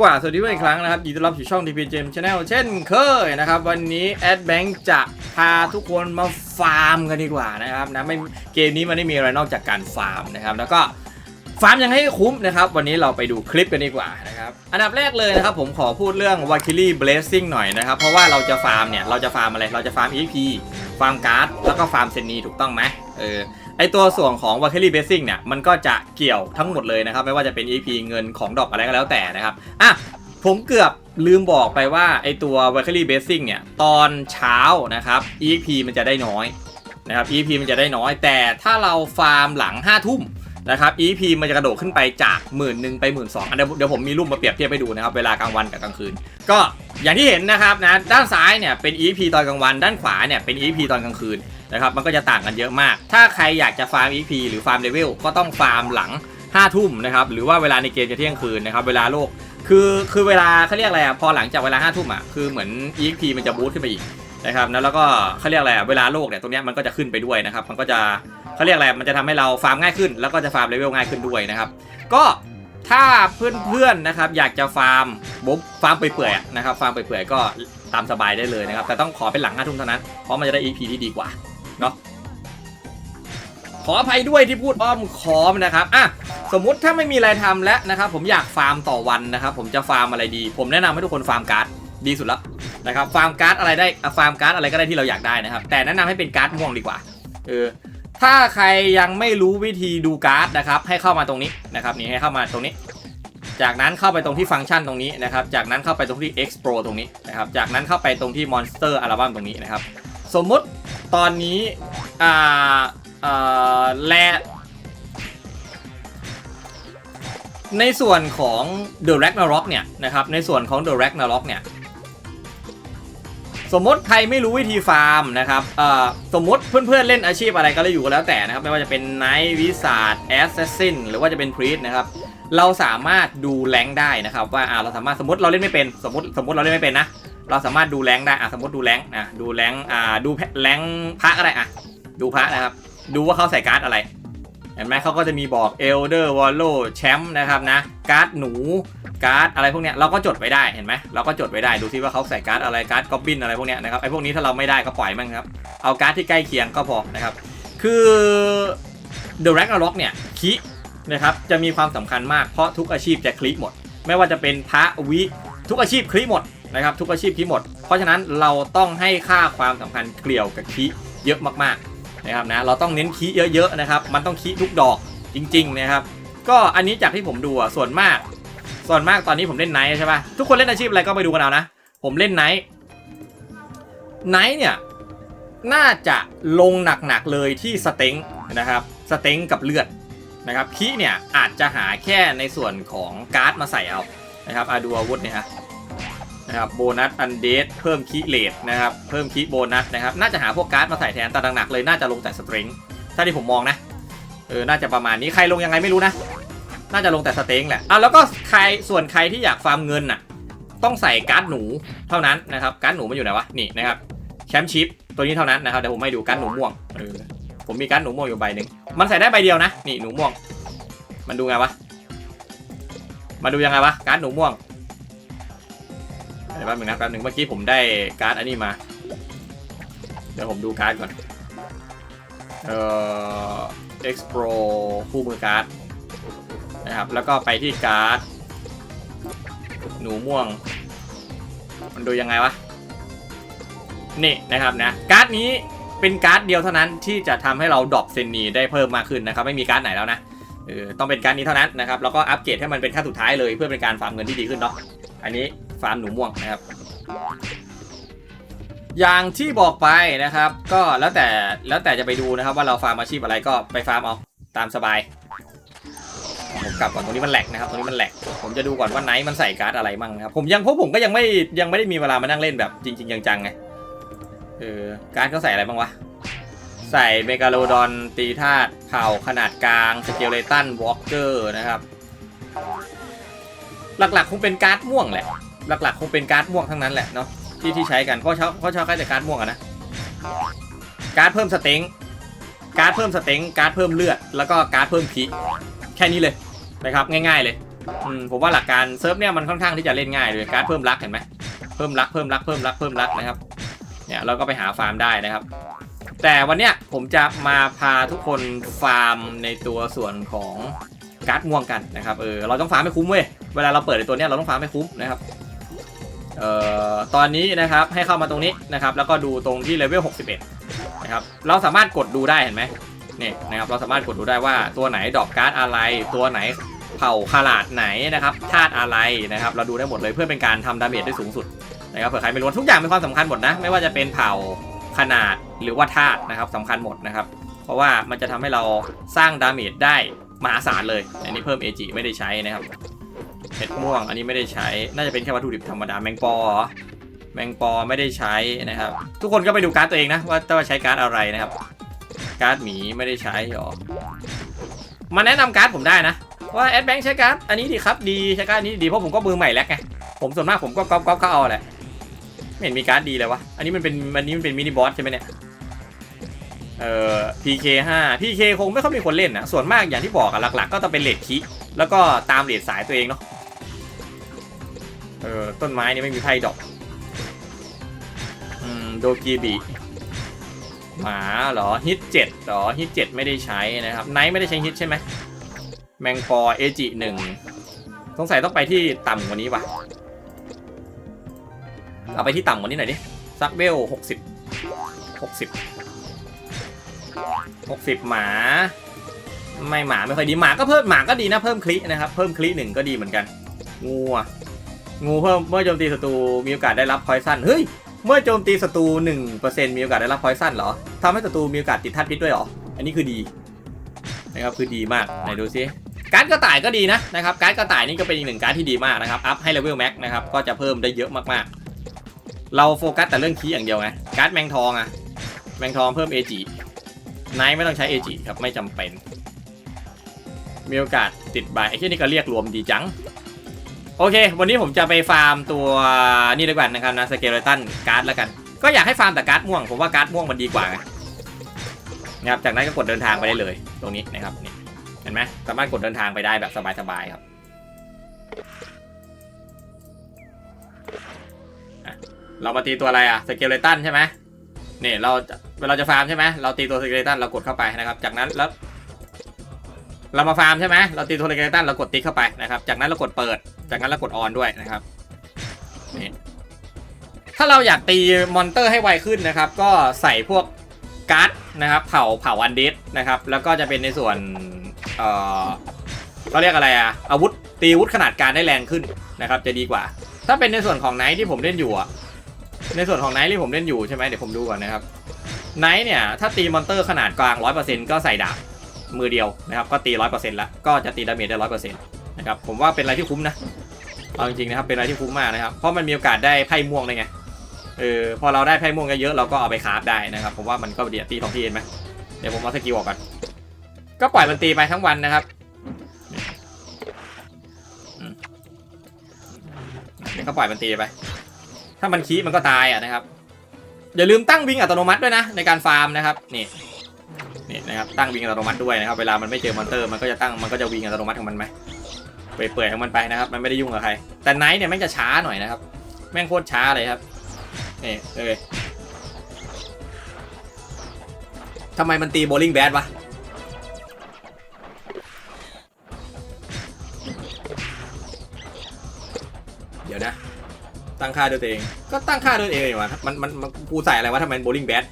กว่า สวัสดีเพื่อนอีกครั้งนะครับยินดีต้อนรับสู่ช่อง TP Gem Channel เช่นเคยนะครับ วันนี้แอดแบงค์จะพาทุกคนมาฟาร์มกันดีกว่านะครับนะไม่เกมนี้มันไม่มีอะไรนอกจากการฟาร์มนะครับ แล้วก็ฟาร์มยังให้คุ้มนะครับ วันนี้เราไปดูคลิปกันดีกว่านะครับ อันดับแรกเลยนะครับ ผมขอพูดเรื่อง w a k i l i Blessing หน่อยนะครับ เพราะว่าเราจะฟาร์มเนี่ย เราจะฟาร์มอะไร เราจะฟาร์ม EP ฟาร์มการ์ด แล้วก็ฟาร์มเซนีถูกต้องไหมเออ ไอตัวส่วนของ w a k i l i Blessing เนี่ยมันก็จะเกี่ยวทั้งหมดเลยนะครับ ไม่ว่าจะเป็น EP เงินของดอกอะไรก็แล้วแต่นะครับอะผมเกือบลืมบอกไปว่าไอตัว w a k i l i Blessing เนี่ยตอนเช้านะครับ EP มันจะได้น้อยนะครับ EP มันจะได้น้อย แต่ถ้าเราฟาร์มหลัง 5 ทุ่มนะครับ EP มันจะกระโดดขึ้นไปจากหมื่นหนึ่งไปหมื่นสองเดี๋ยวเดี๋ยวผมมีรูปมาเปรียบเทียบให้ดูนะครับ เวลากลางวันกับกลางคืน ก็อย่างที่เห็นนะครับนะด้านซ้ายเนี่ยเป็น EP ตอนกลางวัน ด้านขวาเนี่ยเป็น EP ตอนกลางคืน นะครับมันก็จะต่างกันเยอะมาก ถ้าใครอยากจะฟาร์ม EP หรือฟาร์มเลเวลก็ต้องฟาร์มหลัง5ทุ่มนะครับหรือว่าเวลาในเกมจะเที่ยงคืนนะครับเวลาโลกคือคือเวลาเขาเรียกอะไรอะพอหลังจากเวลา5ทุ่มอะคือเหมือน EP มันจะบูสต์ขึ้นไปอีกนะครับแล้วก็เขาเรียกอะไรเวลาโลกเนี่ยตรงเนี้ยมันก็จะขึ้นไปด้วยนะครับมันก็จะเขาเรียกอะไรมันจะทำให้เราฟาร์มง่ายขึ้น แล้วก็จะฟาร์มเลเวลง่ายขึ้นด้วยนะครับก็ถ้าเพื่อนๆนะครับอยากจะฟาร์มบุ๊บฟาร์มเปื่อยๆนะครับฟาร์มเปื่อยๆก็ตามสบายได้เลยนะครับแต่ต้องขอเป็นหลัง5ทุ่มเท่านั้นเพราะมันจะได้ EP ที่ดีกว่า เนาะขออภัยด้วยที่พูดอ้อมค้อมนะครับอะสมมุติถ้าไม่มีอะไรทำแล้วนะครับ ผมอยากฟาร์มต่อวันนะครับ ผมจะฟาร์มอะไรดี ผมแนะนำให้ทุกคนฟาร์มการ์ดดีสุดแล้วนะครับฟาร์มการ์ดอะไรได้อะฟาร์มการ์ดอะไรก็ได้ที่เราอยากได้นะครับ แต่แนะนำให้เป็นการ์ดม่วงดีกว่าเออถ้าใครยังไม่รู้วิธีดูการ์ดนะครับ ให้เข้ามาตรงนี้นะครับนี่ให้เข้ามาตรงนี้ จากนั้นเข้าไปตรงที่ฟังก์ชันตรงนี้นะครับ จากนั้นเข้าไปตรงที่ Explore ตรงนี้นะครับจากนั้นเข้าไปตรงที่ Monster Album ตรงนี้นะครับสมมติ ตอนนี้ อ่าอ่าแลในส่วนของ The Ragnarok เนี่ยนะครับ ในส่วนของ The Ragnarok เนี่ย สมมติใครไม่รู้วิธีฟาร์มนะครับสมมติเพื่อนๆเล่นอาชีพอะไรก็แล้วอยู่ก็แล้วแต่นะครับ ไม่ว่าจะเป็นไนท์วิสาดแอสซัสซินหรือว่าจะเป็นพรีสนะครับ เราสามารถดูแรงได้นะครับ ว่าเราสามารถสมมติเราเล่นไม่เป็น สมมติสมมติเราเล่นไม่เป็นนะ เราสามารถดูแรงได้อะสมมติดูแรงค์อะดูแรงอ่าดูแรงพระก็ได้อะดูพระนะครับ ดูว่าเขาใส่การ์ดอะไรเห็นไหมเขาก็จะมีบอก Elder w a l l o w แชมป์นะครับนะการ์ดหนูการ์ดอะไรพวกเนี้ยเราก็จดไว้ได้เห็นไหมเราก็จดไว้ได้ดูซิว่าเขาใส่การ์ดอะไรการ์ดกอบบินอะไรพวกเนี้ยนะครับไอ้พวกนี้ถ้าเราไม่ได้ก็ปล่อยมันครับเอาการ์ดที่ใกล้เคียงก็พอนะครับคือ The Ragnarok เนี่ยคินะครับจะมีความสำคัญมากเพราะทุกอาชีพจะคลิกหมด ไม่ว่าจะเป็นพระวิทุกอาชีพคลิกหมด นะครับทุกอาชีพคลิกหมด เพราะฉะนั้นเราต้องให้ค่าความสำคัญเกลี่ยวกับคิเยอะมากๆนะครับนะเราต้องเน้นคีเยอะๆนะครับมันต้องคีทุกดอกจริงๆนะครับก็อันนี้จากที่ผมดูส่วนมาก ส่วนมากตอนนี้ผมเล่นไนท์ใช่ปะทุกคนเล่นอาชีพอะไรก็ไปดูกันเอานะ ผมเล่นไนท์ไนท์เนี่ยน่าจะลงหนักๆเลยที่สเต็งนะครับสเต็งกับเลือดนะครับคีเนี่ยอาจจะหาแค่ในส่วนของการ์ดมาใส่เอานะครับอาดูอาวุธเนี่ยฮะ นะครับโบนัสอันเดสเพิ่มคีเลดนะครับเพิ่มคีโบนัสนะครับน่าจะหาพวกการ์ดมาใส่แทนแต่หนักๆเลยน่าจะลงแต่สตริงถ้าที่ผมมองนะเออน่าจะประมาณนี้ใครลงยังไงไม่รู้นะ น่าจะลงแต่สเต็งแหละอะแล้วก็ใครส่วนใครที่อยากฟาร์มเงินน่ะต้องใส่การ์ดหนูเท่านั้นนะครับการ์ดหนูมันอยู่ไหนวะนี่นะครับแชมป์ชิปตัวนี้เท่านั้นนะครับเดี๋ยวผมให้ดูการ์ดหนูม่วงเออผมมีการ์ดหนูม่วงอยู่ใบหนึ่งมันใส่ได้ใบเดียวนะนี่หนูม่วง มันดูไงวะมาดูยังไงวะการ์ดหนูม่วง เดี๋ยวแป๊บนึงนะแป๊บนึงเมื่อกี้ผมได้การ์ดอันนี้มา เดี๋ยวผมดูการ์ดก่อน เอ่อ explore คู่มือการ์ดนะครับ แล้วก็ไปที่การ์ด หนูม่วง มันดูยังไงวะ นี่นะครับนะ การ์ดนี้เป็นการ์ดเดียวเท่านั้นที่จะทำให้เราดรอปเซนนีได้เพิ่มมากขึ้นนะครับ ไม่มีการ์ดไหนแล้วนะเออต้องเป็นการ์ดนี้เท่านั้นนะครับแล้วก็อัปเกรดให้มันเป็นขั้นสุดท้ายเลยเพื่อเป็นการฟาร์มเงินที่ดีขึ้นเนาะอันนี้ ฟาร์มหนูม่วงนะครับ อย่างที่บอกไปนะครับ ก็แล้วแต่แล้วแต่จะไปดูนะครับ ว่าเราฟาร์มอาชีพอะไรก็ไปฟาร์มเอาตามสบาย ผมกลับก่อนตรงนี้มันแหลกนะครับตรงนี้มันแหลกผมจะดูก่อนว่าไนท์มันใส่การ์ดอะไรมั่งนะครับผมยังเพราะผมก็ยังไม่ยังไม่ได้มีเวลามานั่งเล่นแบบจริง ๆ จังๆไงเออการ์ดเขาใส่อะไรบ้างวะใส่เมกาโลดอนตีธาตุเผ่าขนาดกลางสเกลเลตันวอล์กเกอร์นะครับ หลักๆคงเป็นการ์ดม่วงแหละ หลักๆ คงเป็นการ์ดม่วงทั้งนั้นแหละเนาะที่ที่ใช้กันเพราะเขาเพราะชอบใช้แต่การ์ดม่วงอะนะการ์ดเพิ่มสเต็งการ์ดเพิ่มสเต็งการ์ดเพิ่มเลือดแล้วก็การ์ดเพิ่มพีแค่นี้เลยนะครับง่าย ๆเลยอืมผมว่าหลักการเซิร์ฟเนี่ยมันค่อนข้างที่จะเล่นง่ายเลยการ์ดเพิ่มรักเห็นไหมเพิ่มรักเพิ่มรักเพิ่มรักเพิ่มรักนะครับเนี่ยเราก็ไปหาฟาร์มได้นะครับ แต่วันเนี้ยผมจะมาพาทุกคนฟาร์มในตัวส่วนของการ์ดม่วงกันนะครับเออเราต้องฟาร์มให้คุ้มเว้ยเวลาเราเปิดในตัวเนี้ยเราต้องฟาร์มให้คุ้มนะครับ เอ่อตอนนี้นะครับให้เข้ามาตรงนี้นะครับ แล้วก็ดูตรงที่เลเวล61นะครับเราสามารถกดดูได้เห็นไหมนี่นะครับเราสามารถกดดูได้ว่าตัวไหนดอปการ์ดอะไร ตัวไหนเผ่าขลาดไหนนะครับธาตุอะไรนะครับ เราดูได้หมดเลยเพื่อเป็นการทำดาเมจได้สูงสุดนะครับเผื่อใครไม่รู้ทุกอย่างมีความสำคัญหมดนะ ไม่ว่าจะเป็นเผ่าขนาดหรือว่าธาตุนะครับสำคัญหมดนะครับ เพราะว่ามันจะทำให้เราสร้างดาเมจได้มหาศาลเลย อันนี้เพิ่ม AG ไม่ได้ใช้นะครับ เห็ดม่วง อันนี้ไม่ได้ใช้ น่าจะเป็นแค่วัตถุดิบธรรมดา แมงปอ แมงปอไม่ได้ใช้นะครับ ทุกคนก็ไปดูการ์ดตัวเองนะว่าต้องใช้การ์ดอะไรนะครับ การ์ดหมีไม่ได้ใช้หรอ มาแนะนำการ์ดผมได้นะ ว่าแอดแบงค์ใช้การ์ดอันนี้ดีครับดีใช้การ์ดนี้ดีเพราะผมก็มือใหม่แล้วไง ผมส่วนมากผมก็ก๊อปก๊อปก็เอาแหละ ไม่เห็นมีการ์ดดีเลยวะ อันนี้มันเป็นอันนี้มันเป็นมินิบอสใช่ไหมเนี่ยเอ่อ PK 5 PK คงไม่ค่อยมีคนเล่นนะ ส่วนมากอย่างที่บอกอะหลัก ๆ ก็จะเป็นเลดคิแล้วก็ตามเลดสายตัวเองเนาะ เออต้นไม้นี่ไม่มีไพ่ดอกอืมโดกีบีหมาเหรอฮิตเจ็ดเหรอฮิตเจ็ดไม่ได้ใช้นะครับไนท์ไม่ได้ใช้ฮิตใช่ไหมแมงปอเอจิหนึ่งสงสัยต้องไปที่ต่ำกว่านี้ว่ะเอาไปที่ต่ำกว่านี้หน่อยดิซักเวลหกสิบหกสิบหกสิบหมา ไม่หมาไม่ค่อยดีหมาก็เพิ่มหมาก็ดีนะเพิ่มคลินะครับเพิ่มคลิหนึ่งก็ดีเหมือนกันงูอะ งูเพิ่มเมื่อโจมตีศัตรูมีโอกาสได้รับพอยซันเฮ้ยเมื่อโจมตีศัตรู1%มีโอกาสได้รับพอยซันเหรอทำให้ศัตรูมีโอกาสติดธาตุพิษด้วยเหรอ อันนี้คือดีนะครับคือดีมากไหนดูซิการ์ดกระต่ายก็ดีนะนะครับการ์ดกระต่ายนี่ก็เป็นอีกหนึ่งการ์ดที่ดีมากนะครับอัพให้เลเวลแม็กนะครับก็จะเพิ่มได้เยอะมากๆ เราโฟกัสแต่เรื่องคีย์อย่างเดียวไงการ์ดแมงทองอะแมงทองเพิ่ม AG ไนท์ไม่ต้องใช้ AG ครับไม่จำเป็น มีโอกาสติดใบไอ้ที่นี่ก็เรียกรวมดีจัง โอเค วันนี้ผมจะไปฟาร์มตัวนี่ดีกว่านะครับนะสเกเลตันการ์ดแล้วกัน ก็อยากให้ฟาร์มแต่การ์ดม่วง ผมว่าการ์ดม่วงมันดีกว่านะครับ จากนั้นก็กดเดินทางไปได้เลย ตรงนี้นะครับนี่เห็นไหมสามารถกดเดินทางไปได้แบบสบายๆครับเรามาตีตัวอะไรอะสเกเลตันใช่ไหมนี่เราเวลาจะฟาร์มใช่ไหมเราตีตัวสเกเลตันเรากดเข้าไปนะครับ จากนั้นแล้ว เรามาฟาร์มใช่ไหมเราตีโทรเลกตันเรากดติ๊กเข้าไปนะครับ จากนั้นเรากดเปิด จากนั้นเรากดออนด้วยนะครับนี่ถ้าเราอยากตีมอนเตอร์ให้ไวขึ้นนะครับ ก็ใส่พวกการ์ดนะครับ เผาเผาอันเดสนะครับ แล้วก็จะเป็นในส่วน เอ่อเขาเรียกอะไรอะอาวุธตีอาวุธขนาดการได้แรงขึ้นนะครับ จะดีกว่า ถ้าเป็นในส่วนของไนท์ที่ผมเล่นอยู่อะในส่วนของไนท์ที่ผมเล่นอยู่ใช่ไหมเดี๋ยวผมดูก่อนนะครับไนท์เนี่ยถ้าตีมอนเตอร์ขนาดกลาง 100%ก็ใส่ดาบ มือเดียวนะครับก็ตีร้อยเปอร์เซ็นต์ละก็จะตีดาเมจได้ร้อยเปอร์เซ็นต์นะครับผมว่าเป็นอะไรที่คุ้มนะเอาจริงๆนะครับเป็นอะไรที่คุ้มมากนะครับเพราะมันมีโอกาสได้ไพ่ม่วงเลยไงเออพอเราได้ไพ่ม่วงเยอะๆเราก็เอาไปคราฟได้นะครับผมว่ามันก็เดียตีของที่เห็นไหมเดี๋ยวผมเอาสกิลออกก่อนก็ปล่อยมันตีไปทั้งวันนะครับเดี๋ยวก็ปล่อยมันตีไป ถ้ามันคีมันก็ตายอะนะครับอย่าลืมตั้งวิ่งอัตโนมัติด้วยนะในการฟาร์มนะครับนี่ นี่นะครับตั้งวิ่งอัตโนมัติด้วยนะครับเวลามันไม่เจอมอนเตอร์มันก็จะตั้งมันก็จะวิ่งอัตโนมัติของมันไหมเปื่อยๆของมันไปนะครับ มันไม่ได้ยุ่งกับใคร แต่ไนท์เนี่ยแม่งจะช้าหน่อยนะครับ แม่งโคตรช้าเลยครับนี่เลยทำไมมันตีโบลิ่งแบดวะเดี๋ยวนะ ตั้งค่าด้วยตัวเอง ก็ตั้งค่าด้วยตัวเองวะมันมันมันกูใส่อะไรวะทำไมโบลิ่งแบด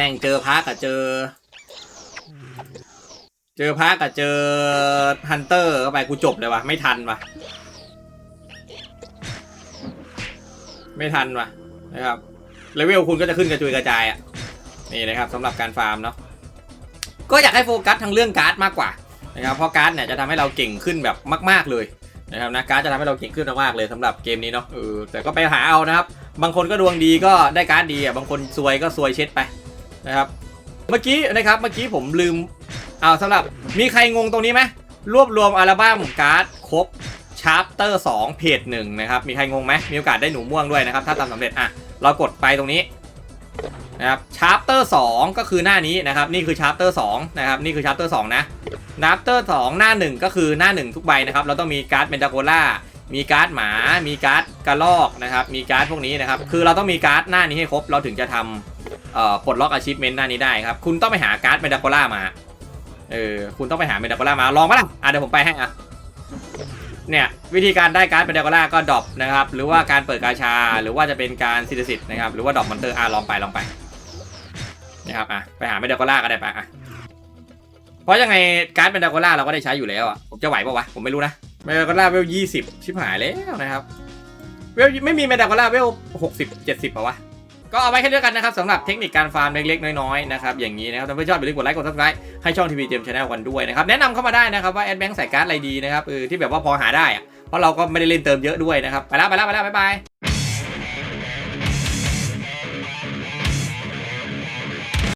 ม่งเจอพระกับเจอ เจอพระกับเจอฮันเตอร์เข้าไปกูจบเลยวะไม่ทันวะไม่ทันวะนะครับเลเวลคุณก็จะขึ้นกระจุยกระจายอะนี่นะครับสำหรับการฟาร์มเนาะก็อยากให้โฟกัสทางเรื่องการ์ดมากกว่านะครับเพราะการ์ดเนี่ยจะทำให้เราเก่งขึ้นแบบมาก ๆเลยนะครับนะการ์ดจะทำให้เราเก่งขึ้นมากๆเลยสำหรับเกมนี้เนาะเออแต่ก็ไปหาเอานะครับ บางคนก็ดวงดีก็ได้การ์ดดีอะบางคนซวยก็ซวยเช็ดไป นะครับ เมื่อกี้นะครับเมื่อกี้ผมลืมเอาสำหรับมีใครงงตรงนี้ไหมรวบรวมอัลบั้มการ์ดครบชาร์ปเตอร์2เพจหนึ่งนะครับมีใครงงไหมมีโอกาสได้หนูม่วงด้วยนะครับ ถ้าทำสำเร็จอะเรากดไปตรงนี้นะครับชาร์ปเตอร์2ก็คือหน้านี้นะครับ นี่คือชาร์ปเตอร์2นะครับนี่คือชาร์ปเตอร์2นะชาร์ปเตอร์2หน้า 1 ก็คือหน้า 1 ทุกใบนะครับ เราต้องมีการ์ดเมนดาโกล่ามีการ์ดหมา มีการ์ดกระลอกนะครับ มีการ์ดพวกนี้นะครับ คือเราต้องมีการ์ดหน้านี้ให้ครบ เราถึงจะทำเอ่อ ปลดล็อกอาชีพเมนต์หน้านี้ได้ครับ คุณต้องไปหาการ์ดเมดาโกล่ามา เออ คุณต้องไปหาเมดาโกล่ามา ลองปะล่ะอะเดี๋ยวผมไปให้อะ เนี่ย วิธีการได้การ์ดเมดาโกล่าก็ดรอปนะครับ หรือว่าการเปิดกาชา หรือว่าจะเป็นการซิลิสิตนะครับ หรือว่าดรอปมอนเตอร์ อะ ลองไป ลองไป นะครับ อะ ไปหาเมดาโกล่าก็ได้ไปอะ เพราะยังไงการ์ดเมดาโกล่าเราก็ได้ใช้อยู่แล้วอะ ผมจะไหวปะวะ ผมไม่รู้นะเมดาโกล่าเวลยี่สิบชิบหายแล้วนะครับ เวลไม่มีเมดาโกล่าเวลหกสิบเจ็ดสิบปะวะ ก็เอาไว้แค่เดียวกันนะครับสำหรับเทคนิคการฟาร์มเล็กๆน้อยๆนะครับอย่างนี้นะครับถ้าเพื่อนชอบอย่าลืมกดไลค์กดซับสไครต์ให้ช่องทีวีเจมชาแนลกันด้วยนะครับแนะนำเข้ามาได้นะครับว่าแอดแบงค์ใส่การ์ดอะไรดีนะครับเออที่แบบว่าพอหาได้อะเพราะเราก็ไม่ได้เล่นเติมเยอะด้วยนะครับไปแล้วไปแล้วไปแล้วบ๊ายบาย